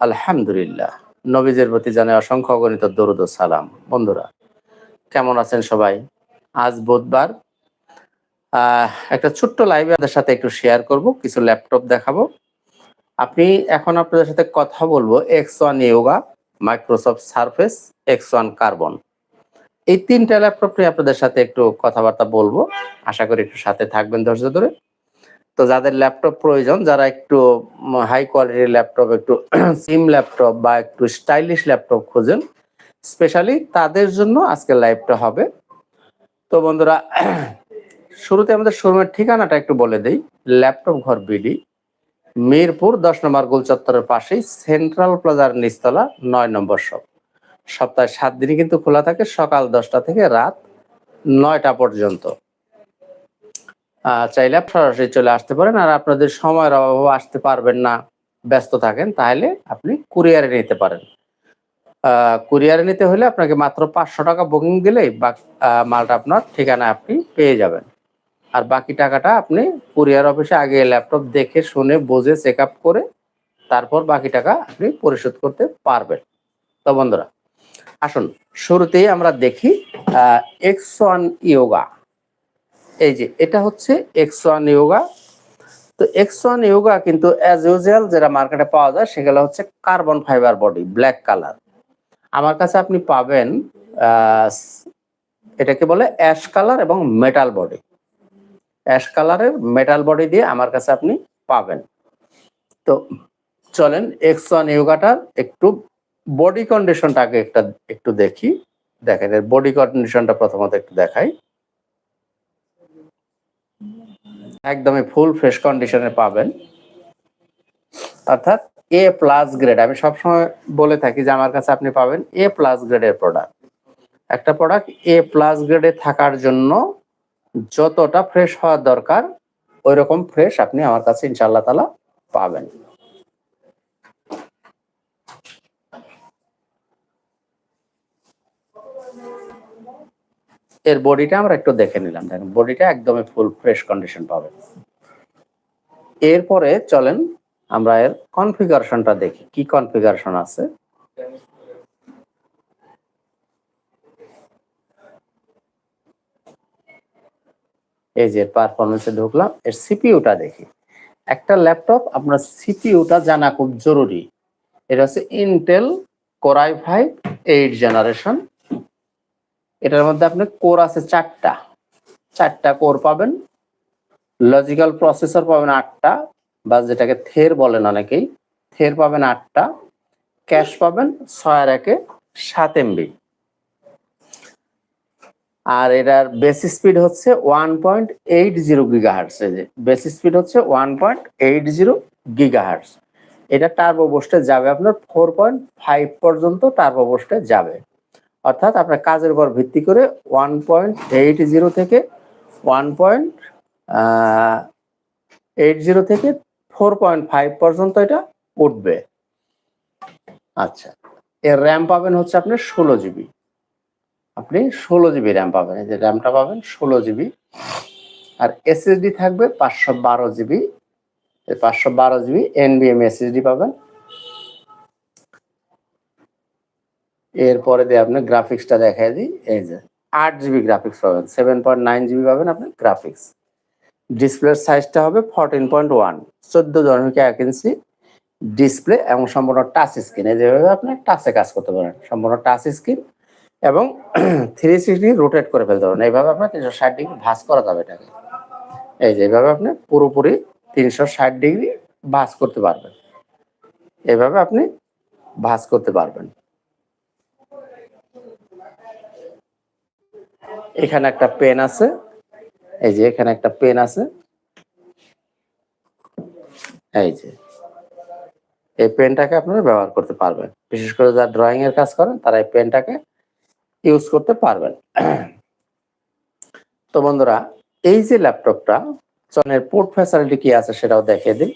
আলহামদুলিল্লাহ। নবীজের প্রতি জানে অসংখ্য অগণিত দরুদ সালাম। বন্ধুরা, কেমন আছেন সবাই? আজ বুধবার। একটা ছোট্ট লাইভে আপনাদের সাথে একটু শেয়ার করব, কিছু ল্যাপটপ দেখাবো। আপনি এখন আপনাদের সাথে কথা বলব X one yoga Microsoft Surface X one carbon এই তিনটা ল্যাপটপ নিয়ে আপনাদের সাথে একটু কথাবার্তা বলব। আশা করি একটু সাথে থাকবেন ধৈর্য ধরে। তো যাদের ল্যাপটপ প্রয়োজন, যারা একটু হাই কোয়ালিটির ল্যাপটপ, একটু সিম ল্যাপটপ বা একটু স্টাইলিশ ল্যাপটপ খোঁজেন স্পেশালি তাদের জন্য আজকে লাইভটা হবে। তো বন্ধুরা, শুরুতে আমাদের শোরুমের ঠিকানাটা একটু বলে দেই। ল্যাপটপ ঘর বিডি, মিরপুর, দশ নম্বর গোল চত্বরের পাশেই সেন্ট্রাল প্লাজার নিচতলা, নয় নম্বর শপ। সপ্তাহে সাত দিনই কিন্তু খোলা থাকে, সকাল দশটা থেকে রাত নয়টা পর্যন্ত। চাইলে সরাসরি চলে আসতে পারেন আর আপনাদের সময়ের অভাবে আসতে পারবেন না, ব্যস্ত থাকেন, তাহলে আপনি কুরিয়ারে নিতে পারেন। কুরিয়ারে নিতে হলে আপনাকে মাত্র পাঁচশো টাকা বুকিং দিলেই বা মালটা আপনার ঠিকানায় আপনি পেয়ে যাবেন। আর বাকি টাকাটা আপনি কুরিয়ার অফিসে আগে ল্যাপটপ দেখে, শুনে, বুঝে চেক আপ করে, তারপর বাকি টাকা আপনি পরিশোধ করতে পারবেন। তো বন্ধুরা, আসুন, শুরুতেই আমরা দেখি এক্স ওয়ান ইয়োগা এই যে, এটা হচ্ছে এক্স ওয়ান ইয়োগা তো এক্স ওয়ান ইয়োগা কিন্তু অ্যাজ ইউজুয়াল যেটা মার্কেটে পাওয়া যায়, সেগুলো হচ্ছে carbon fibre body black colour আমার কাছে আপনি পাবেন এটাকে বলে অ্যাশ কালার এবং মেটাল বডি অ্যাশ কালারের মেটাল বডি দিয়ে আমার কাছে আপনি পাবেন। তো চলেন এক্স ওয়ান ইয়োগাটার একটু বডি কন্ডিশনটাকে একটা, একটু দেখি। দেখেন, এর বডি কন্ডিশনটা প্রথমত একটু দেখাই। একদমই ফুল ফ্রেশ কন্ডিশনে পাবেন। অর্থাৎ এ প্লাস গ্রেড আমি সবসময় বলে থাকি যে আমার কাছে আপনি পাবেন এ প্লাস গ্রেডের প্রোডাক্ট একটা প্রোডাক্ট এ প্লাস গ্রেডে থাকার জন্য যতটা ফ্রেশ হওয়ার দরকার ওই রকম ফ্রেশ আপনি আমার কাছে ইনশাআল্লাহ তালা পাবেন। এর বডিটা আমরা একটু দেখে নিলাম। দেখেন বডিটা একদমই ফুল ফ্রেশ কন্ডিশন পাবে এরপরে চলেন, আমরা এর কনফিগারেশনটা দেখি। কি কনফিগারেশন আছে? এই যে পারফরমেন্সে ঢুকলাম, এর সিপিইউটা দেখি। একটা ল্যাপটপ আপনার সিপিইউটা জানা খুব জরুরি। এটা হচ্ছে Intel core i five eight generation এটার মধ্যে আপনি কোর আছে চারটা। চারটা কোর পাবেন। লজিক্যাল প্রসেসর পাবেন আটটা, বা যেটাকে থের বলেন অনেকেই থের পাবেন আটটা ক্যাশ পাবেন ছয় একে সাত এমবি আর এটার বেসি স্পিড হচ্ছে one point eight zero giga hertz এই যে বেসি স্পিড হচ্ছে one point eight zero giga hertz এটা টার্বো বোস্টে যাবে আপনার ফোর পয়েন্ট ফাইভ পর্যন্ত টার্বো বোস্টে যাবে। অর্থাৎ আপনার কাজের উপর ভিত্তি করে ওয়ান পয়েন্ট এইট জিরো থেকে ওয়ান পয়েন্ট এইট জিরো থেকে ফোর পয়েন্ট ফাইভ পর্যন্ত এটা উঠবে। আচ্ছা এর র্যাম পাবেন হচ্ছে আপনি ষোলো জিবি আপনি ষোলো জিবি র্যাম পাবেন, এই যে র্যামটা পাবেন ষোলো জিবি আর এসএসডি থাকবে পাঁচশো বারো জিবি পাঁচশো বারো জিবি এনবিএম এসএসডি পাবেন। এরপরে দিয়ে আপনি গ্রাফিক্সটা দেখাই দিই, এই যে আট জিবি গ্রাফিক্স পাবেন সেভেন পয়েন্ট নাইন জিবি পাবেন আপনি গ্রাফিক্স ডিসপ্লের সাইজটা হবে ফোরটিন পয়েন্ট ওয়ান চোদ্দ দশমিক এক ইঞ্চি ডিসপ্লে এবং সম্পূর্ণ টাচ স্ক্রিন এই যেভাবে আপনি টাচে কাজ করতে পারেন, সম্পূর্ণ টাচ স্ক্রিন এবং থ্রি সিক্সটি রোটেট করে ফেলতে পারেন, এইভাবে আপনার তিনশো ষাট ডিগ্রি ভাঁজ করা যাবে এটাকে। এই যে এইভাবে আপনি পুরোপুরি তিনশো ষাট ডিগ্রি ভাঁজ করতে পারবেন। এইভাবে আপনি ভাঁজ করতে পারবেন। এখানে একটা পেন আছে। এই যে এখানে একটা পেন আছে। এই যে। এই পেনটাকে আপনারা ব্যবহার করতে পারবেন। বিশেষ করে যারা ড্রয়িং এর কাজ করেন, তারা এই পেনটাকে ইউজ করতে পারবেন। তো বন্ধুরা, এই যে ল্যাপটপটা, চনের পোর্ট ফ্যাসিলিটি কি আছে সেটাও দেখিয়ে দিই।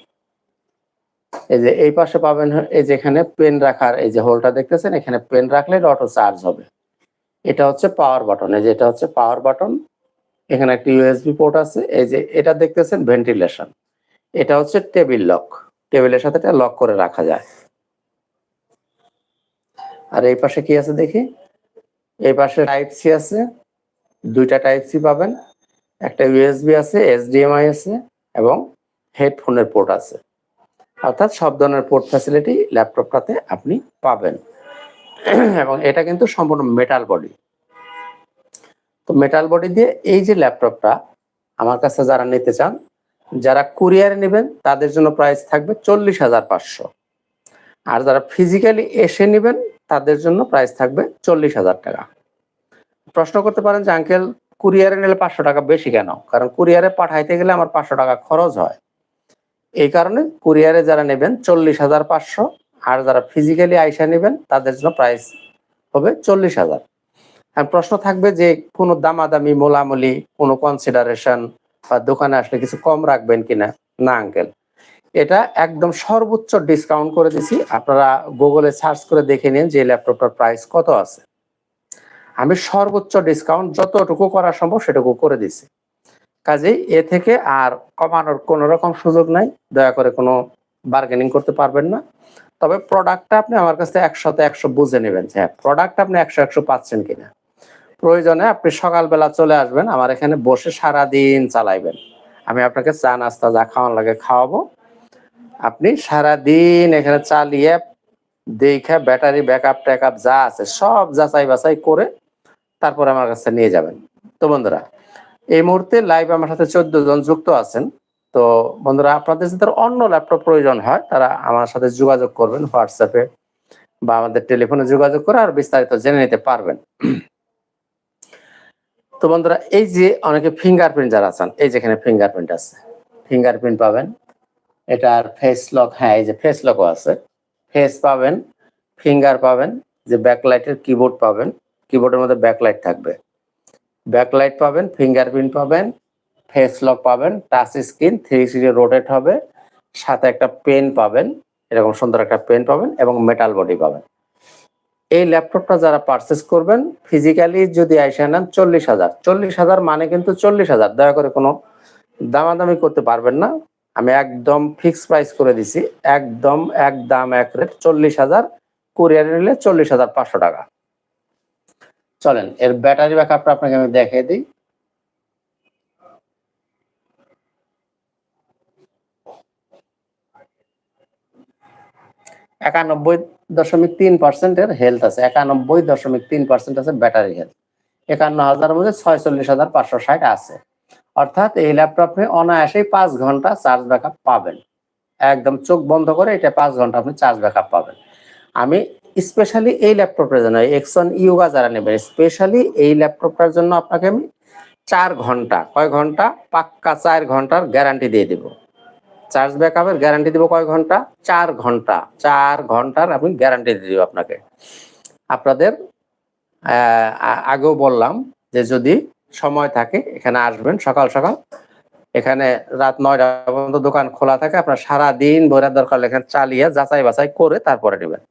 এই যে এই পাশে পাবেন এই যে এখানে পেন রাখার এই যে হোলটা দেখতেছেন? এখানে পেন রাখলে অটো চার্জ হবে। এটা হচ্ছে পাওয়ার বাটন এই যে এটা হচ্ছে পাওয়ার বাটন এখানে একটা ইউএসবি পোর্ট আছে। এই যে এটা দেখতেছেন ভেন্টিলেশন এটা হচ্ছে টেবিল লক টেবিলের সাথে এটা লক করে রাখা যায়। আর এই পাশে কি আছে দেখি? এই পাশে টাইপ সি আছে। দুইটা টাইপ সি পাবেন। একটা ইউএসবি আছে এসডিএমআই আছে এবং হেডফোনের পোর্ট আছে। অর্থাৎ সব ধরনের পোর্ট ফ্যাসিলিটি ল্যাপটপটাতে আপনি পাবেন। এবং এটা কিন্তু সম্পূর্ণ মেটাল বডি তো মেটাল বডি দিয়ে এই যে ল্যাপটপটা, আমার কাছে যারা নিতে চান, যারা কুরিয়ারে নেবেন, তাদের জন্য প্রাইস থাকবে চল্লিশ হাজার পাঁচশো। আর যারা ফিজিক্যালি এসে নেবেন, তাদের জন্য প্রাইস থাকবে চল্লিশ হাজার টাকা। প্রশ্ন করতে পারেন যে আঙ্কেল কুরিয়ারে নিলে পাঁচশো টাকা বেশি কেন? কারণ কুরিয়ারে পাঠাইতে গেলে আমার পাঁচশো টাকা খরচ হয়। এই কারণে কুরিয়ারে যারা নেবেন, চল্লিশ হাজার পাঁচশো আর যারা ফিজিক্যালি আইসা নেবেন, তাদের জন্য প্রাইস হবে চল্লিশ হাজার। আর প্রশ্ন থাকবে যে, কোনো দামাদামি, মোলামুলি, কোনো কনসিডারেশন বা দোকানে আসলে কিছু কম রাখবেন কিনা? না আঙ্কেল এটা একদম সর্বোচ্চ ডিসকাউন্ট করে দিছি। আপনারা গুগলে সার্চ করে দেখে নিন যে ল্যাপটপটার প্রাইস কত আছে। আমি সর্বোচ্চ ডিসকাউন্ট যতটুকু করা সম্ভব সেটুকু করে দিছি। কাজেই এ থেকে আর কমানোর কোনো রকম সুযোগ নাই। দয়া করে কোনো বার্গেনিং করতে পারবেন না। তবে প্রোডাক্টটা আপনি আমার কাছে একশোতে একশো বুঝে নেবেন যে হ্যাঁ প্রোডাক্ট আপনি একশো একশো পাচ্ছেন কিনা। প্রয়োজনে আপনি সকালবেলা চলে আসবেন, আমার এখানে বসে সারা দিন চালাইবেন। আমি আপনাকে চা, নাস্তা যা খাওয়ান লাগে খাওয়াবো। আপনি সারা দিন এখানে চালিয়ে দেখে ব্যাটারি ব্যাকআপ ট্যাকআপ যা আছে, সব যাচাই বাছাই করে তারপরে আমার কাছে নিয়ে যাবেন। তো বন্ধুরা, এই মুহূর্তে লাইভ আমার সাথে চোদ্দ জন যুক্ত আছেন। তো বন্ধুরা, আপনাদের যাদের অন্য ল্যাপটপ প্রয়োজন হয়, তারা আমার সাথে যোগাযোগ করবেন হোয়াটসঅ্যাপে বা আমাদের টেলিফোনে যোগাযোগ করে আর বিস্তারিত জেনে নিতে পারবেন। তো বন্ধুরা, এই যে অনেকে ফিঙ্গারপ্রিন্ট যারা আছেন এই যেখানে ফিঙ্গারপ্রিন্ট আছে ফিঙ্গারপ্রিন্ট পাবেন। এটার ফেস লক হ্যাঁ এই যে ফেস লকও আছে। ফেস পাবেন ফিঙ্গার পাবেন, যে ব্যাকলাইটের কিবোর্ড পাবেন। কিবোর্ডের মধ্যে ব্যাকলাইট থাকবে। ব্যাকলাইট পাবেন ফিঙ্গারপ্রিন্ট পাবেন ফেস লক পাবেন touch screen three sixty rotate হবে, সাথে একটা পেন পাবেন, এরকম সুন্দর একটা পেন পাবেন এবং মেটাল বডি পাবেন। এই ল্যাপটপটা যারা পারচেস করবেন ফিজিক্যালি যদি আইসা নেন চল্লিশ হাজার। চল্লিশ হাজার মানে কিন্তু চল্লিশ হাজার। দয়া করে কোনো দামাদামি করতে পারবেন না। আমি একদম ফিক্স প্রাইস করে দিছি। একদম এক দাম এক রেট চল্লিশ হাজার। কুরিয়ারে নিলে চল্লিশ হাজার পাঁচশো টাকা। চলেন, এর ব্যাটারি ব্যাকআপটা আপনাকে আমি দেখিয়ে দিই। একানব্বই দশমিক তিন পার্সেন্টের হেলথ আছে। একানব্বই দশমিক তিন পার্সেন্ট আছে ব্যাটারি হেলথ একান্ন হাজারের মধ্যে ছয়চল্লিশ হাজার পাঁচশো ষাট আছে। অর্থাৎ এই ল্যাপটপ ল্যাপটপে অনায়াসেই পাঁচ ঘণ্টা চার্জ ব্যাকআপ পাবেন। একদম চোখ বন্ধ করে এটা পাঁচ ঘণ্টা আপনি চার্জ ব্যাকআপ পাবেন। আমি স্পেশালি এই ল্যাপটপটার জন্য এক্সন ইউগা যারা নেবেন স্পেশালি এই ল্যাপটপটার জন্য আপনাকে আমি চার ঘণ্টা, কয় ঘণ্টা? পাক্কা চার ঘণ্টার গ্যারান্টি দিয়ে দিব। চার্জ ব্যাকআপের গ্যারান্টি দিব কয় ঘণ্টা? চার ঘণ্টা। চার ঘণ্টার আমি গ্যারান্টি দিব আপনাকে। আপনাদের আগেও বললাম যে যদি সময় থাকে, এখানে আসবেন সকাল সকাল। এখানে রাত নয়টা পর্যন্ত দোকান খোলা থাকে। আপনার সারা দিন দরকার এখানে চালিয়ে যাচাই বাছাই করে তারপরে নেবেন।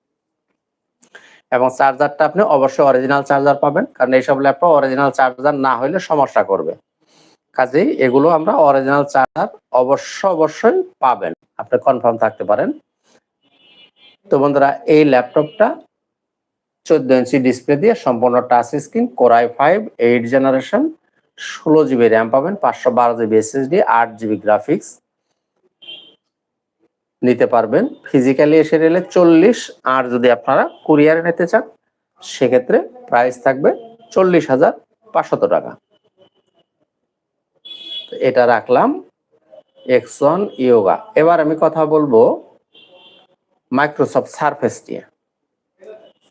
এবং চার্জারটা আপনি অবশ্যই অরিজিনাল চার্জার পাবেন। কারণ এইসব ল্যাপটপ অরিজিনাল চার্জার না হলে সমস্যা করবে। কাজেই এগুলো আমরা অরিজিনাল চার্জার অবশ্য অবশ্যই পাবেন। আপনি কনফার্ম থাকতে পারেন। তো বন্ধুরা, এই ল্যাপটপটা চোদ্দ ইঞ্চি ডিসপ্লে দিয়ে সম্পূর্ণ touch screen Core i five eight generation ষোলো জিবি র্যাম পাবেন, পাঁচশো বারো জিবি এসএসডি আট জিবি গ্রাফিক্স নিতে পারবেন। ফিজিক্যালি এসে নিলে চল্লিশ, আর যদি আপনারা কুরিয়ারে নিতে চান, সেক্ষেত্রে প্রাইস থাকবে চল্লিশ হাজার পাঁচশত টাকা। এটা রাখলাম। এক্সন ইয়োগা এবার আমি কথা বলব মাইক্রোসফট সারফেস নিয়ে।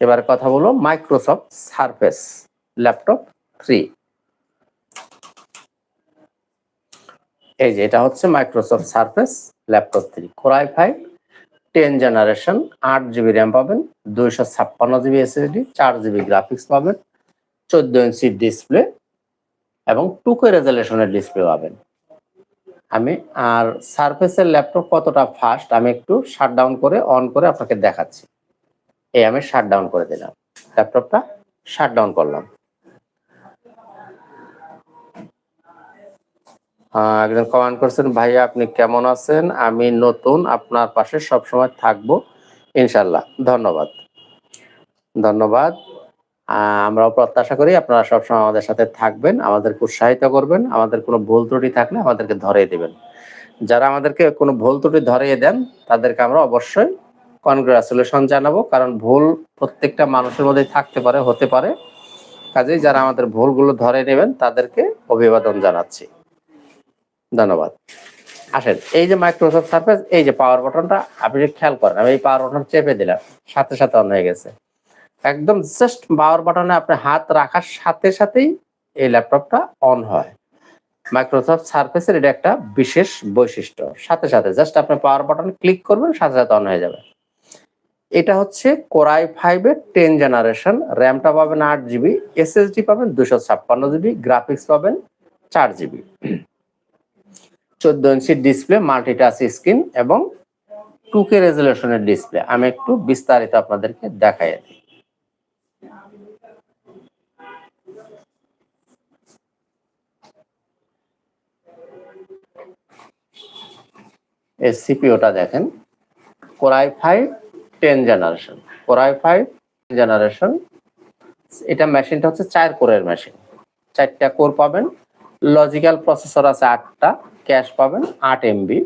এবার কথা বলব মাইক্রোসফট সারফেস ল্যাপটপ থ্রি এই যে, এটা হচ্ছে Microsoft Surface laptop three Core i five ten generation আট জিবি র্যাম পাবেন, দুইশো ছাপ্পান্ন জিবি এসএসডি চার জিবি গ্রাফিক্স পাবেন, চোদ্দ ইঞ্চি ডিসপ্লে এবং টুকো রেজলেশনের ডিসপ্লে পাবেন। আমি আর সারফেসের ল্যাপটপ কতটা ফাস্ট আমি একটু শাটডাউন করে অন করে আপনাকে দেখাচ্ছি। এই আমি শাটডাউন করে দিলাম। ল্যাপটপটা শাটডাউন করলাম। একজন কমেন্ট করছেন, ভাইয়া, আপনি কেমন আছেন? আমি নতুন, আপনার পাশে সবসময় থাকব। ইনশাল্লাহ ধন্যবাদ। ধন্যবাদ। আমরাও প্রত্যাশা করি আপনারা সবসময় আমাদের সাথে থাকবেন, আমাদেরকে উৎসাহিত করবেন, আমাদের কোনো ভুল ত্রুটি থাকলে আমাদেরকে ধরিয়ে দেবেন। যারা আমাদেরকে কোনো ভুল ত্রুটি ধরিয়ে দেন, তাদেরকে আমরা অবশ্যই কনগ্রাচুলেশন জানাব, কারণ ভুল প্রত্যেকটা মানুষের মধ্যেই থাকতে পারে, হতে পারে। কাজেই যারা আমাদের ভুলগুলো ধরে নেবেন, তাদেরকে অভিবাদন জানাচ্ছি। ধন্যবাদ। আসেন, এই যে মাইক্রোসফট সার্ফেস এই যে পাওয়ার বাটনটা আপনি খেয়াল করেন, আমি এই পাওয়ার বাটন চেপে দিলাম, সাথে সাথে অন হয়ে গেছে। একদম জাস্ট পাওয়ার বাটনে আপনি হাত রাখার সাথে সাথেই এই ল্যাপটপটা অন হয়। মাইক্রোসফট সার্ফেসের এটা একটা বিশেষ বৈশিষ্ট্য। সাথে সাথে জাস্ট আপনি পাওয়ার বাটন ক্লিক করবেন, সাথে সাথে অন হয়ে যাবে। এটা হচ্ছে কোরাই ফাইভের টেন জেনারেশন র্যামটা পাবেন আট জিবি এসএসডি পাবেন দুশো ছাপ্পান্ন জিবি গ্রাফিক্স পাবেন চার জিবি চোদ্দ ইঞ্চি ডিসপ্লে মাল্টিটাচ স্ক্রিন এবং টু কে রেজুলেশনের ডিসপ্লে আমি একটু বিস্তারিত আপনাদেরকে দেখাই এর সিপিওটা দেখেন। Core i five ten generation Core i five generation এটা মেশিনটা হচ্ছে চার কোরের মেশিন চারটা কোর পাবেন। লজিক্যাল প্রসেসর আছে আটটা। ক্যাশ পাবেন আট এমবি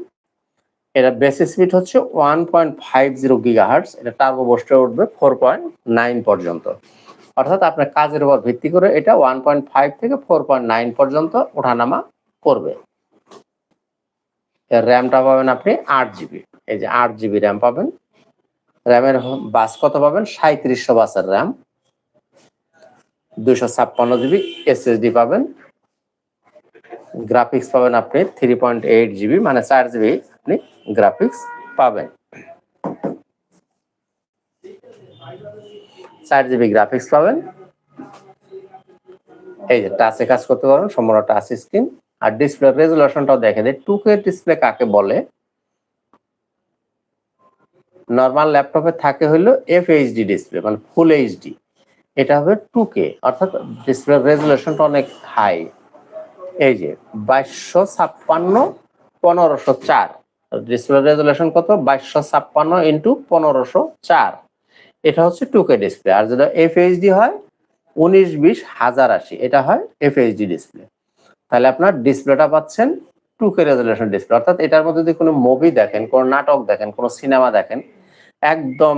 এটা বেস স্পিড হচ্ছে one point five zero gigahertz এটা টার্বো বোস্টে উঠবে ফোর পয়েন্ট নাইন পর্যন্ত। অর্থাৎ আপনার কাজের উপর ভিত্তি করে এটা ওয়ান পয়েন্ট ফাইভ থেকে ফোর পয়েন্ট নাইন পর্যন্ত ওঠানামা করবে। এর র্যামটা পাবেন আপনি আট জিবি। এই যে আট জিবি র্যাম পাবেন। র্যামের বাস কত পাবেন? সাঁত্রিশশো বাসের র্যাম। দুশো ছাপ্পান্ন জিবি এসএসডি পাবেন। গ্রাফিক্স পাবেন আপনি থ্রি পয়েন্ট এইট জিবি মানে চার জিবি আপনি গ্রাফিক্স পাবেন। চার জিবি গ্রাফিক্স পাবেন। এই যে টাচে কাজ করতে পারবেন, সম্পূর্ণ টাচ স্ক্রিন আর ডিসপ্লে রেজুলেশনটাও দেখে দেয় টু কে ডিসপ্লে কাকে বলে? নর্মাল ল্যাপটপে থাকে হলো এফ এইচডি ডিসপ্লে মানে ফুল এইচডি এটা হবে টু কে অর্থাৎ ডিসপ্লে রেজুলেশনটা অনেক হাই এই যে, বাইশশো ছাপ্পান্ন, পনেরোশো চার। ডিসপ্লে রেজুলেশন কত? বাইশশো ছাপ্পান্ন ইন্টু পনেরোশো চার। এটা হচ্ছে টু কে ডিসপ্লে আর যেটা এফ এইচডি হয়, উনিশ বিশ হাজার আশি। এটা হয় এফ এইচডি ডিসপ্লে তাহলে আপনার ডিসপ্লেটা পাচ্ছেন টু কে রেজুলেশন ডিসপ্লে অর্থাৎ এটার মধ্যে যদি কোনো মুভি দেখেন, কোনো নাটক দেখেন, কোনো সিনেমা দেখেন, একদম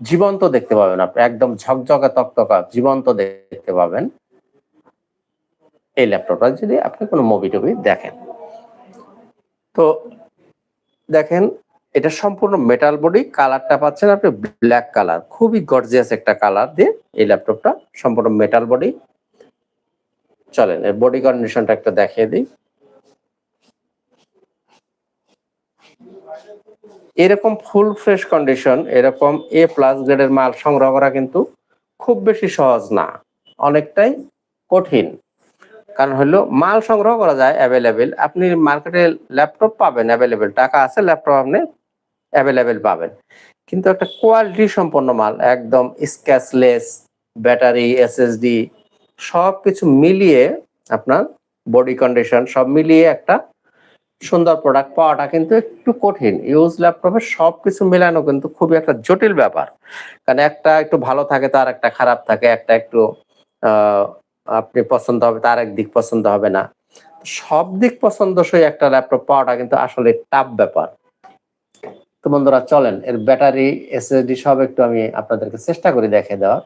জীবন্ত দেখতে পাবেন আপনি, একদম ঝকঝকে, তকতকা, জীবন্ত দেখতে পাবেন এই ল্যাপটপটা যদি আপনি কোনো মুভি টুভি দেখেন। তো দেখেন, এটা সম্পূর্ণ মেটাল বডি কালারটা পাচ্ছেন আপনি ব্ল্যাক কালার খুবই গর্জিয়াস একটা কালার দিয়ে এই ল্যাপটপটা সম্পূর্ণ মেটাল বডি চলেন, এর বডি কন্ডিশনটা একটা দেখিয়ে দিই। এরকম ফুল ফ্রেশ কন্ডিশন এরকম এ প্লাস গ্রেডের মাল সংগ্রহ করা কিন্তু খুব বেশি সহজ না, অনেকটাই কঠিন। কারণ হলো, মাল সংগ্রহ করা যায় অ্যাভেলেবেল আপনি মার্কেটে ল্যাপটপ পাবেন অ্যাভেলেবেল টাকা আছে ল্যাপটপ আপনি অ্যাভেলেবেল পাবেন। কিন্তু একটা কোয়ালিটি সম্পন্ন মাল, একদম স্ক্যাচলেস ব্যাটারি এসএসডি সব কিছু মিলিয়ে আপনার বডি কন্ডিশন সব মিলিয়ে একটা সুন্দর প্রোডাক্ট পাওয়াটা কিন্তু একটু কঠিন। ইউজ ল্যাপটপে সব কিছু মেলানো কিন্তু খুবই একটা জটিল ব্যাপার। কারণ একটা একটু ভালো থাকে, তার একটা খারাপ থাকে, একটা একটু আপনি পছন্দ হবে, তার এক দিক পছন্দ হবে না। সব দিক পছন্দসই একটা ল্যাপটপ পাওয়াটা কিন্তু আসলে টাফ ব্যাপার। তো বন্ধুরা, চলেন, এর ব্যাটারি এসএসডি সব একটু আমি আপনাদেরকে চেষ্টা করি দেখে দেওয়া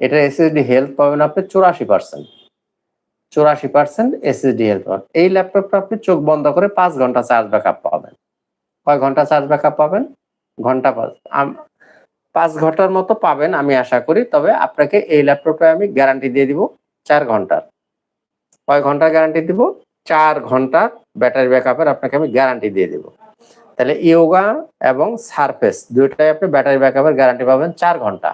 এটা এসএসডি হেলথ পাবেন আপনি চুরাশি পার্সেন্ট চুরাশি পার্সেন্ট এসএসডি হেলথ পাবেন। এই ল্যাপটপটা আপনি চোখ বন্ধ করে পাঁচ ঘণ্টা চার্জ ব্যাকআপ পাবেন। কয় ঘণ্টা চার্জ ব্যাকআপ পাবেন? ঘণ্টা পাঁচ পাঁচ ঘণ্টার মতো পাবেন আমি আশা করি, তবে আপনাকে এই ল্যাপটপটা আমি গ্যারান্টি দিয়ে দিব চার ঘণ্টার। কয় ঘণ্টা গ্যারান্টি দিব? চার ঘণ্টার ব্যাটারি ব্যাকআপের আপনাকে আমি গ্যারান্টি দিয়ে দিব। তাহলে ইয়োগা এবং সারফেস দুইটাই আপনি ব্যাটারি ব্যাকআপের গ্যারান্টি পাবেন চার ঘণ্টা।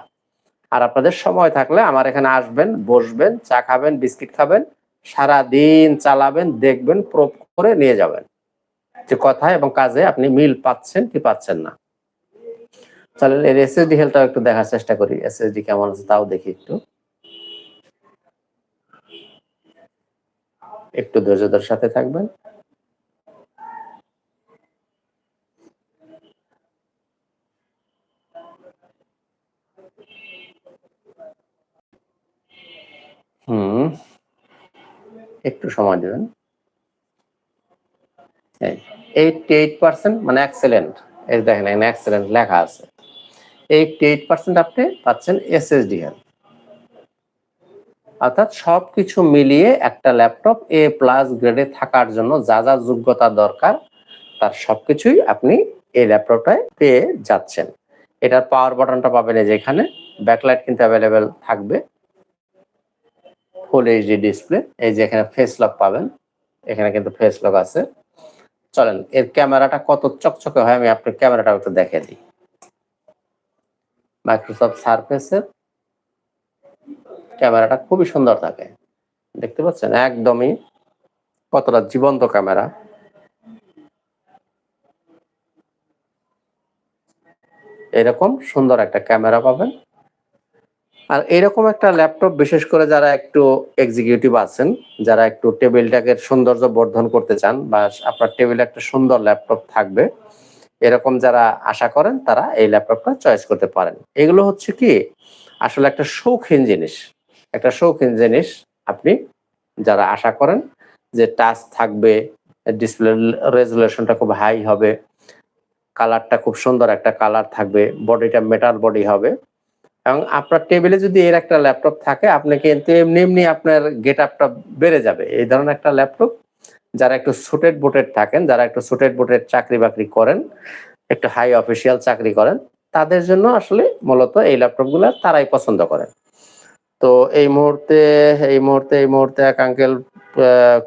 আর আপনাদের সময় থাকলে আমার এখানে আসবেন, বসবেন, চা খাবেন, বিস্কিট খাবেন সারা দিন চালাবেন, দেখবেন প্রোপ করে নিয়ে যাবেন। যে কথায় এবং কাজে আপনি মিল পাচ্ছেন কি পাচ্ছেন না। তাহলে এর এসএসডি হেলটাও একটু দেখার চেষ্টা করি। এসএসডি কেমন আছে তাও দেখি একটু। একটু ধৈর্যতার সাথে থাকবেন। একটু সময় দেবেন। এইট পার্সেন্ট মানে এক্সেলেন্ট এই দেখেন, এখানে এক্সেলেন্ট লেখা আছে। এইটটি এইট পার্সেন্ট আপনি পাচ্ছেন এসএসডি এর অর্থাৎ সবকিছু মিলিয়ে একটা ল্যাপটপ এ প্লাস গ্রেডে থাকার জন্য যা যা যোগ্যতা দরকার, তার সবকিছুই আপনি এই ল্যাপটপটায় পেয়ে যাচ্ছেন। এটার পাওয়ার বাটনটা পাবেন এই যে এখানে। ব্যাকলাইট কিন্তু অ্যাভেলেবেল থাকবে। ফুল এইচডি ডিসপ্লে এই যে এখানে ফেস লক পাবেন, এখানে কিন্তু ফেস লক আছে। চলেন, এর ক্যামেরাটা কত চকচকে হয়, আমি আপনার ক্যামেরাটা একটু দেখে দিই। মাইক্রোসফট সারফেসের ক্যামেরাটা খুবই সুন্দর থাকে, দেখতে পাচ্ছেন? একদমই কতটা জীবন্ত ক্যামেরা। এরকম সুন্দর একটা ক্যামেরা পাবেন। আর এরকম একটা ল্যাপটপ বিশেষ করে যারা একটু এক্সিকিউটিভ আছেন, যারা একটু টেবিলটাকে সৌন্দর্য বর্ধন করতে চান বা আপনার টেবিলে একটা সুন্দর ল্যাপটপ থাকবে, এরকম যারা আশা করেন তারা এই ল্যাপটপটা চয়েস করতে পারেন। এগুলো হচ্ছে কি, আসলে একটা শৌখিন জিনিস। একটা শৌখিন জিনিস আপনি যারা আশা করেন যে টাচ থাকবে ডিসপ্লে রেজুলেশনটা খুব হাই হবে কালারটা খুব সুন্দর একটা কালার থাকবে বডিটা মেটাল বডি হবে এবং আপনার টেবিলে যদি এর একটা ল্যাপটপ থাকে, আপনি কিন্তু এমনি এমনি আপনার গেট আপটা বেড়ে যাবে। এই ধরনের একটা ল্যাপটপ যারা একটু সুটেড বুটেড থাকেন, যারা একটু সুটেড বুটেড চাকরি বাকরি করেন, একটু হাই অফিসিয়াল চাকরি করেন, তাদের জন্য আসলে মূলত এই ল্যাপটপ ল্যাপটপগুলো তারাই পছন্দ করেন। তো এই মুহূর্তে এই মুহূর্তে এই মুহূর্তে এক আঙ্কেল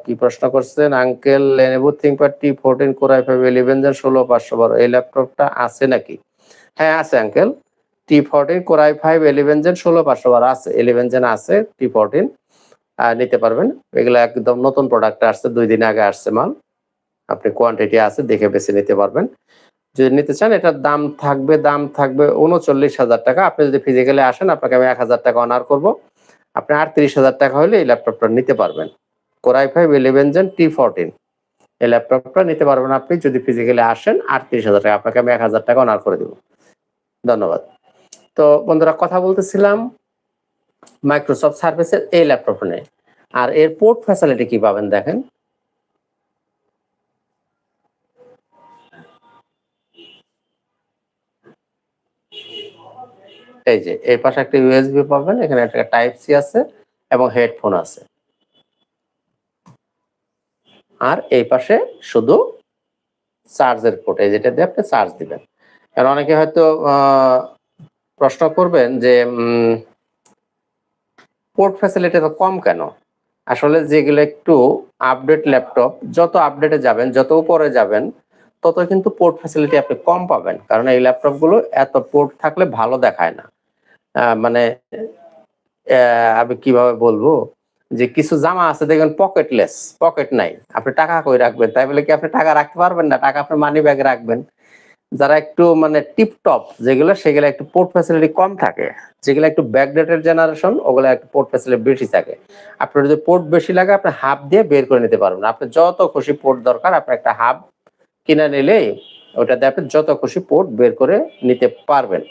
কি প্রশ্ন করছেন? Uncle Lenovo ThinkPad T fourteen Core i five eleven gen ষোলো পাঁচশো বারো, এই ল্যাপটপটা আছে নাকি? হ্যাঁ আছে uncle T fourteen Core i five eleven gen ষোলো পাঁচশো বার আছে ইলেভেন জেন আছে টি ফোরটিন নিতে পারবেন। এগুলো একদম নতুন প্রোডাক্ট আসছে, দুই দিন আগে আসছে মাল। আপনি কোয়ান্টিটি আছে, দেখে বেছে নিতে পারবেন। যদি নিতে চান, এটার দাম থাকবে দাম থাকবে উনচল্লিশ হাজার টাকা। আপনি যদি ফিজিক্যালি আসেন, আপনাকে আমি এক হাজার টাকা অনার করব। আপনি আটত্রিশ হাজার টাকা হলে এই ল্যাপটপটা নিতে পারবেন। Core i five eleven gen T fourteen এই ল্যাপটপটা নিতে পারবেন আপনি। যদি ফিজিক্যালি আসেন, আটত্রিশ হাজার টাকা, আপনাকে আমি এক হাজার টাকা অনার করে দেবো। ধন্যবাদ। তো বন্ধুরা কথা বলতেছিলাম মাইক্রোসফট সার্ভিসের এই ল্যাপটপ নিয়ে। আর এর পোর্ট ফ্যাসিলিটি কি পাবেন দেখেন? এই যে, এই পাশে একটা ইউএসবি পাবেন, এখানে একটা টাইপ সি আছে এবং হেডফোন আছে। আর এই পাশে শুধু চার্জের পোর্ট এই যেটা দিয়ে আপনি চার্জ দিবেন। কারণ অনেকে হয়তো প্রশ্ন করবেন যে পোর্ট ফ্যাসিলিটি কম কেন? আসলে যেগুলো একটু আপডেট ল্যাপটপ যত আপডেটে যাবেন, যত উপরে যাবেন, তত কিন্তু পোর্ট ফ্যাসিলিটি আপনি কম পাবেন। কারণ এই ল্যাপটপগুলো এত পোর্ট থাকলে ভালো দেখায় না। মানে আমি কীভাবে বলব? যে কিছু জামা আছে, দেখবেন পকেটলেস পকেট নাই। আপনি টাকা কই রাখবেন? তাই বলে কি আপনি টাকা রাখতে পারবেন না? টাকা আপনি মানি ব্যাগে রাখবেন। যারা একটু মানে টিপটপ যেগুলো, সেগুলো একটু পোর্ট ফ্যাসিলিটি কম থাকে। যেগুলো একটু ব্যাকডেটেড জেনারেশন ওগুলো একটু পোর্ট ফ্যাসিলিটি বেশি থাকে। আপনার যদি পোর্ট বেশি লাগে, আপনি হাফ দিয়ে বের করে নিতে পারবেন। আপনি যত খুশি পোর্ট দরকার, আপনি একটা হাফ কিনে নিলেই ওটা দিয়ে আপনি যত খুশি পোর্ট বের করে নিতে পারবেন।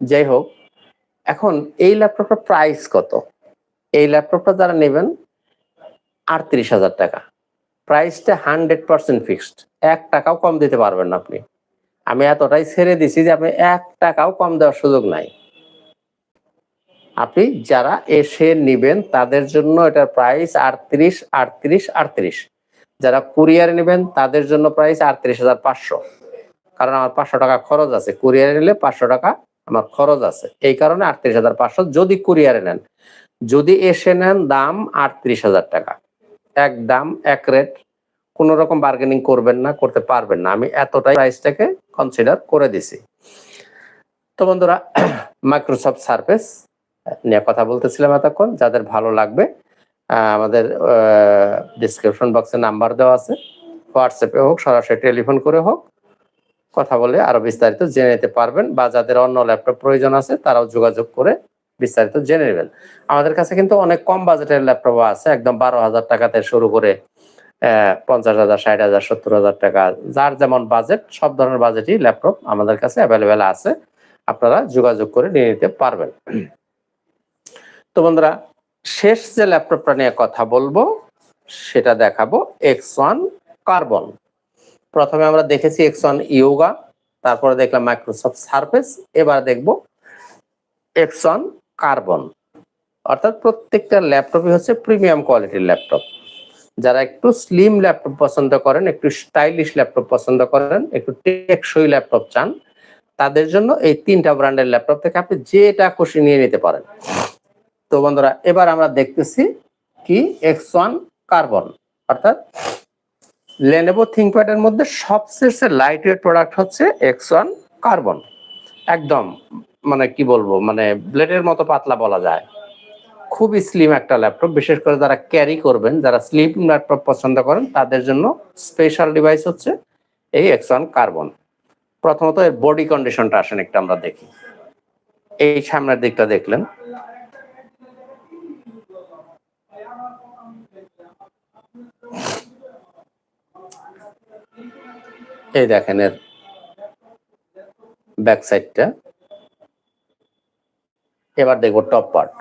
যাই হোক, এখন এই ল্যাপটপটার প্রাইস কত? এই ল্যাপটপটা যারা নেবেন, আটত্রিশ হাজার টাকা। প্রাইসটা হান্ড্রেড পার্সেন্ট ফিক্সড। এক টাকাও কম দিতে পারবেন না আপনি। আমি এতটাই ছেড়ে দিছি যে আপনি এক টাকাও কম দেওয়ার সুযোগ নাই। আপনি যারা এসে নেবেন, তাদের জন্য এটার প্রাইস আটত্রিশ আটত্রিশ আটত্রিশ। যারা কুরিয়ারে নেবেন, তাদের জন্য প্রাইস আটত্রিশ হাজার পাঁচশো। কারণ আমার পাঁচশো টাকা খরচ আছে। কুরিয়ারে নিলে পাঁচশো টাকা আমার খরচ আছে। এই কারণে আটত্রিশ হাজার পাঁচশো যদি কুরিয়ারে নেন। যদি এসে নেন, দাম আটত্রিশ হাজার টাকা। এক দাম, এক রেট কোনো রকম বার্গেনিং করবেন না, করতে পারবেন না। আমি এতটাই প্রাইসটাকে কনসিডার করে দিছি। তো বন্ধুরা মাইক্রোসফট সার্ফেস নিয়ে কথা বলতেছিলাম এতক্ষণ। যাদের ভালো লাগবে আমাদের ডিসক্রিপশন বক্সে নাম্বার দেওয়া আছে। হোয়াটসঅ্যাপে হোক, সরাসরি টেলিফোন করে হোক, কথা বলে আরও বিস্তারিত জেনে নিতে পারবেন। বা যাদের অন্য ল্যাপটপ প্রয়োজন আছে, তারাও যোগাযোগ করে বিস্তারিত জেনে নেবেন। আমাদের কাছে কিন্তু অনেক কম বাজেটের ল্যাপটপ আছে, একদম বারো হাজার টাকাতে শুরু করে পঞ্চাশ হাজার, ষাট হাজার, সত্তর হাজার টাকা। যার যেমন বাজেট, সব ধরনের বাজেটই ল্যাপটপ আমাদের কাছে অ্যাভেলেবেল আছে। আপনারা যোগাযোগ করে নিয়ে নিতে পারবেন। তো বন্ধুরা, শেষ যে ল্যাপটপটা নিয়ে কথা বলব, সেটা দেখাবো এক্স ওয়ান কার্বন প্রথমে আমরা দেখেছি এক্স ওয়ান ইয়োগা তারপরে দেখলাম মাইক্রোসফট সার্ফেস এবার দেখব এক্স ওয়ান কার্বন। অর্থাৎ প্রত্যেকটা ল্যাপটপই হচ্ছে প্রিমিয়াম কোয়ালিটির ল্যাপটপ। যারা একটু স্লিম ল্যাপটপ পছন্দ করেন, একটু স্টাইলিশ ল্যাপটপ পছন্দ করেন, একটু টেকসই ল্যাপটপ চান, তাদের জন্য এই তিনটা ব্র্যান্ডের ল্যাপটপ থেকে আপনি যেটা খুশি নিয়ে নিতে পারেন। তো বন্ধুরা, এবার আমরা দেখতেছি কি? X one Carbon. অর্থাৎ লেনেভো থিঙ্কপ্যাডের মধ্যে সবচেয়ে লাইট ওয়েট প্রোডাক্ট হচ্ছে এক্স ওয়ান কার্বন। একদম মানে কি বলব মানে ব্লেডের মতো পাতলা বলা যায়। খুবই স্লিম একটা ল্যাপটপ, বিশেষ করে যারা ক্যারি করবেন, যারা স্লিম ল্যাপটপ পছন্দ করেন, তাদের জন্য স্পেশাল ডিভাইস হচ্ছে এই এক্স ওয়ান কার্বন প্রথমত এর বডি কন্ডিশনটা আসেন একটা আমরা দেখি। এই সামনের দিকটা দেখলেন। এই দেখেন এর ব্যাক সাইডটা এবার দেখব টপ পার্ট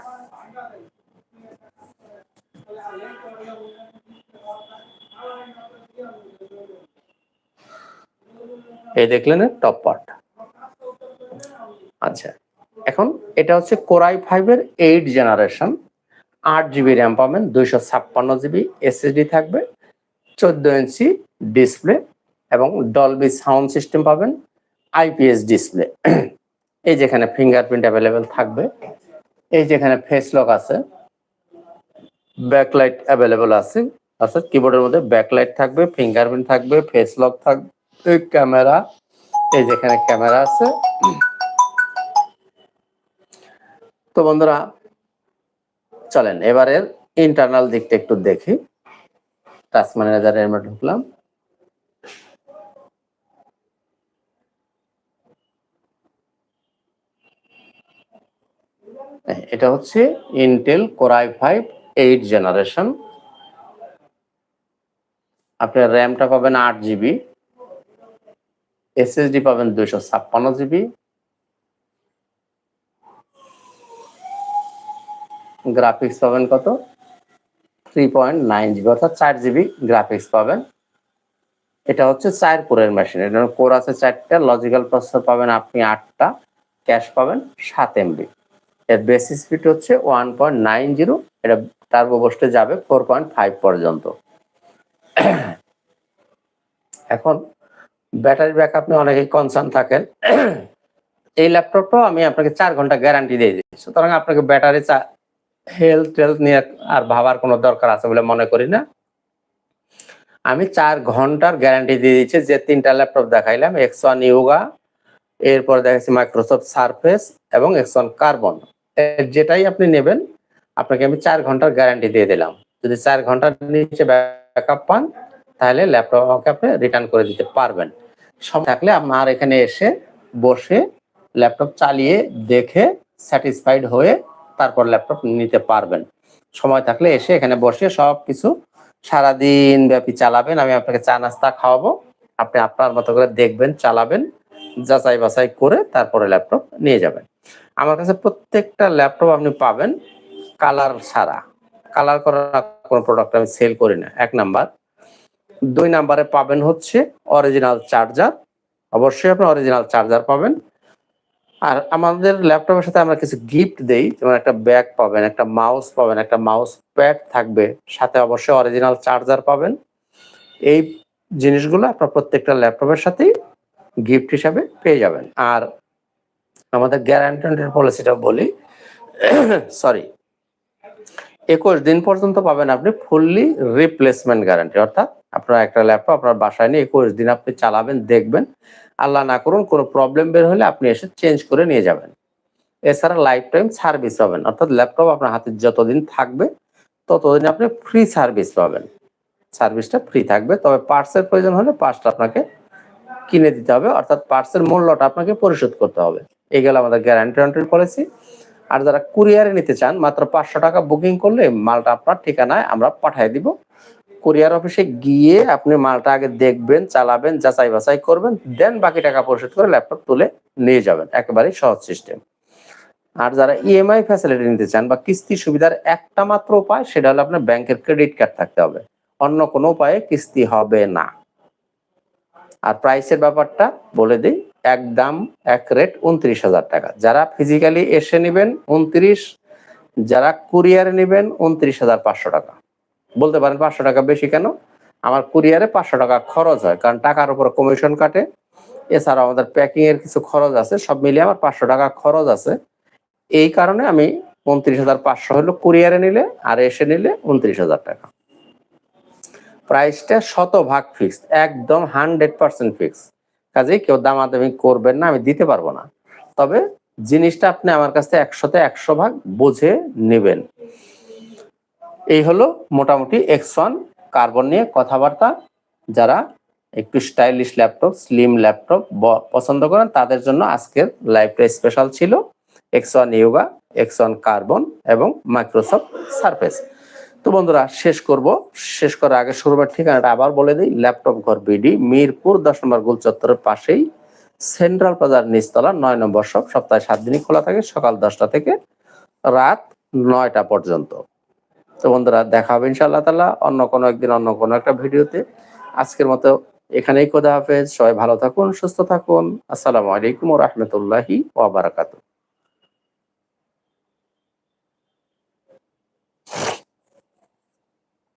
এই দেখলেন টপ পার্ট আচ্ছা এখন এটা হচ্ছে কোরাই ফাইভের এইট জেনারেশন আট জিবি র্যাম পাবেন, দুইশো ছাপ্পান্ন জিবি এসএসডি থাকবে, চোদ্দ ইঞ্চি ডিসপ্লে এবং ডলবি সাউন্ড সিস্টেম পাবেন আইপিএস ডিসপ্লে এই যেখানে ফিঙ্গারপ্রিন্ট অ্যাভেলেবেল থাকবে। এই যেখানে ফেস লক আছে। ব্যাকলাইট অ্যাভেলেবেল আছে। অর্থাৎ কিবোর্ডের মধ্যে ব্যাকলাইট থাকবে ফিঙ্গারপ্রিন্ট থাকবে ফেস লক থাকবে ক্যামেরা এই যেখানে ক্যামেরা আছে। তো বন্ধুরা, চলেন এবারের ইন্টারনাল দিকটা একটু দেখি। টাস্ক ম্যানেজারের ঢুকলাম। এটা হচ্ছে Intel Core i five eight generation আপনার র্যামটা পাবেন আট জিবি এসএসডি পাবেন দুইশো ছাপ্পান্ন জিবি গ্রাফিক্স পাবেন কত? থ্রি পয়েন্ট নাইন জিবি অর্থাৎ চার জিবি গ্রাফিক্স পাবেন। এটা হচ্ছে চার কোরের মেশিন এটা কোর আছে চারটা লজিক্যাল প্রসেসর পাবেন আপনি আটটা ক্যাশ পাবেন সাত এমবি এর বেসি স্পিড হচ্ছে ওয়ান পয়েন্ট নাইন জিরো এটা টার্বো বসতে যাবে ফোর পয়েন্ট ফাইভ পর্যন্ত। এখন ব্যাটারি ব্যাক আপনি অনেকেই কনসার্ন থাকেন। এই ল্যাপটপটাও আমি আপনাকে চার ঘণ্টা গ্যারান্টি দিয়ে দিচ্ছি। সুতরাং আপনাকে ব্যাটারি চা হেলথ টেলথ নিয়ে আর ভাবার কোনো দরকার আছে বলে মনে করি না। আমি চার ঘণ্টার গ্যারান্টি দিয়ে দিচ্ছি যে তিনটা ল্যাপটপ দেখাইলাম এক্স ওয়ান ইউগা এরপর দেখাচ্ছি মাইক্রোসফট সারফেস এবং এক্স ওয়ান কার্বন যেটাই আপনি নেবেন, আপনাকে আমি চার ঘণ্টার গ্যারান্টি দিয়ে দিলাম। যদি চার ঘণ্টার নিচে ব্যাকআপ পান, তাহলে ল্যাপটপ আমাকে আপনি রিটার্ন করে দিতে পারবেন। সব থাকলে আমার এখানে এসে বসে ল্যাপটপ চালিয়ে দেখে স্যাটিসফাইড হয়ে তারপর ল্যাপটপ নিতে পারবেন। সময় থাকলে এসে এখানে বসে সব কিছু সারাদিন ব্যাপী চালাবেন। আমি আপনাকে চা নাস্তা খাওয়াবো। আপনি আপনার মতো করে দেখবেন, চালাবেন যাচাই বাছাই করে তারপরে ল্যাপটপ নিয়ে যাবেন। আমার কাছে প্রত্যেকটা ল্যাপটপ আপনি পাবেন কালার ছাড়া। কালার করা কোনো প্রোডাক্ট আমি সেল করি না, এক নাম্বার। দুই নাম্বারে পাবেন হচ্ছে অরিজিনাল চার্জার অবশ্যই আপনি অরিজিনাল চার্জার পাবেন। আর আমাদের ল্যাপটপের সাথে আমরা কিছু গিফট দেই, যেমন একটা ব্যাগ পাবেন, একটা মাউস পাবেন, একটা মাউস প্যাড থাকবে, সাথে অবশ্যই অরিজিনাল চার্জার পাবেন। এই জিনিসগুলো আপনার প্রত্যেকটা ল্যাপটপের সাথেই গিফট হিসাবে পেয়ে যাবেন। আর আমাদের গ্যারান্টের পলিসিটা বলি। সরি, একুশ দিন পর্যন্ত পাবেন আপনি ফুললি রিপ্লেসমেন্ট গ্যারান্টি অর্থাৎ আপনার একটা ল্যাপটপ আপনার বাসায় নিয়ে একুশ দিন আপনি চালাবেন, দেখবেন। আল্লাহ না করুন, কোনো প্রবলেম বের হলে আপনি এসে চেঞ্জ করে নিয়ে যাবেন। এছাড়া লাইফ টাইম সার্ভিস পাবেন। অর্থাৎ ল্যাপটপ আপনার হাতে যতদিন থাকবে, ততদিন আপনি ফ্রি সার্ভিস পাবেন। সার্ভিসটা ফ্রি থাকবে। তবে পার্টসের প্রয়োজন হলে পার্টসটা আপনাকে কিনে দিতে হবে। অর্থাৎ পার্টসের মূল্যটা আপনাকে পরিশোধ করতে হবে। এই গেল আমাদের গ্যারান্টি পলিসি আর যারা কুরিয়ারে নিতে চান, মাত্র পাঁচশো টাকা বুকিং করলে মালটা আপনার ঠিকানায় আমরা পাঠিয়ে দিব। কুরিয়ার অফিসে গিয়ে আপনি মালটা আগে দেখবেন, চালাবেন, যাচাই বাছাই করবেন দেন বাকি টাকা পরিশোধ করে ল্যাপটপ তুলে নিয়ে যাবেন। একেবারেই সহজ সিস্টেম আর যারা ইএমআই ফ্যাসিলিটি নিতে চান বা কিস্তি সুবিধার একটা মাত্র উপায়, সেটা হলো আপনার ব্যাংকের ক্রেডিট কার্ড থাকতে হবে। অন্য কোনো উপায়ে কিস্তি হবে না। আর প্রাইসের ব্যাপারটা বলে দিই এক দাম, এক রেট উনত্রিশ হাজার টাকা। যারা ফিজিক্যালি এসে নেবেন উনত্রিশ, যারা কুরিয়ারে নেবেন উনত্রিশ হাজার পাঁচশো টাকা। বলতে পারেন পাঁচশো টাকা বেশি কেন? আমার কুরিয়ারে পাঁচশো টাকা খরচ হয়, কারণ টাকার উপর কমিশন কাটে। এছাড়াও আমাদের প্যাকিং এর কিছু খরচ আছে, সব মিলিয়ে আমার পাঁচশো টাকা খরচ আছে। এই কারণে আমি উনত্রিশ হাজার পাঁচশো হলো কুরিয়ারে নিলে আর এসে নিলে উনত্রিশ হাজার টাকা। প্রাইসটা শতভাগ ফিক্সড একদম হান্ড্রেড পার্সেন্ট ফিক্স কাজেই কেউ দামাদামি করবেন না, আমি দিতে পারব না। তবে জিনিসটা আপনি আমার কাছ একশোতে একশো ভাগ বুঝে নেবেন। এই হলো মোটামুটি এক্স ওয়ান কার্বন নিয়ে কথাবার্তা। যারা একটু স্টাইলিশ ল্যাপটপ, স্লিম ল্যাপটপ পছন্দ করেন, তাদের জন্য আজকের লাইভটা স্পেশাল ছিল। X one Yoga X one Carbon এবং মাইক্রোসফট সারফেস তো বন্ধুরা, শেষ করব। শেষ করার আগে শুরুবার ঠিকানাটা আবার বলে দিই। ল্যাপটপ ঘর বিডি মিরপুর, দশ নম্বর গোল চত্বরের পাশেই সেন্ট্রাল বাজার নিচতলা, নয় নম্বর সব সপ্তাহে সাত দিনই খোলা থাকে, সকাল দশটা থেকে রাত নয়টা পর্যন্ত। তো বন্ধুরা, দেখা হবে ইনশাআল্লাহ তালা অন্য কোনো একদিন, অন্য কোনো একটা ভিডিওতে। আজকের মতো এখানেই খোদা হাফেজ। সবাই ভালো থাকুন, সুস্থ থাকুন। আসসালামু আলাইকুম রহমতুল্লাহি ওয়াবারাকাতু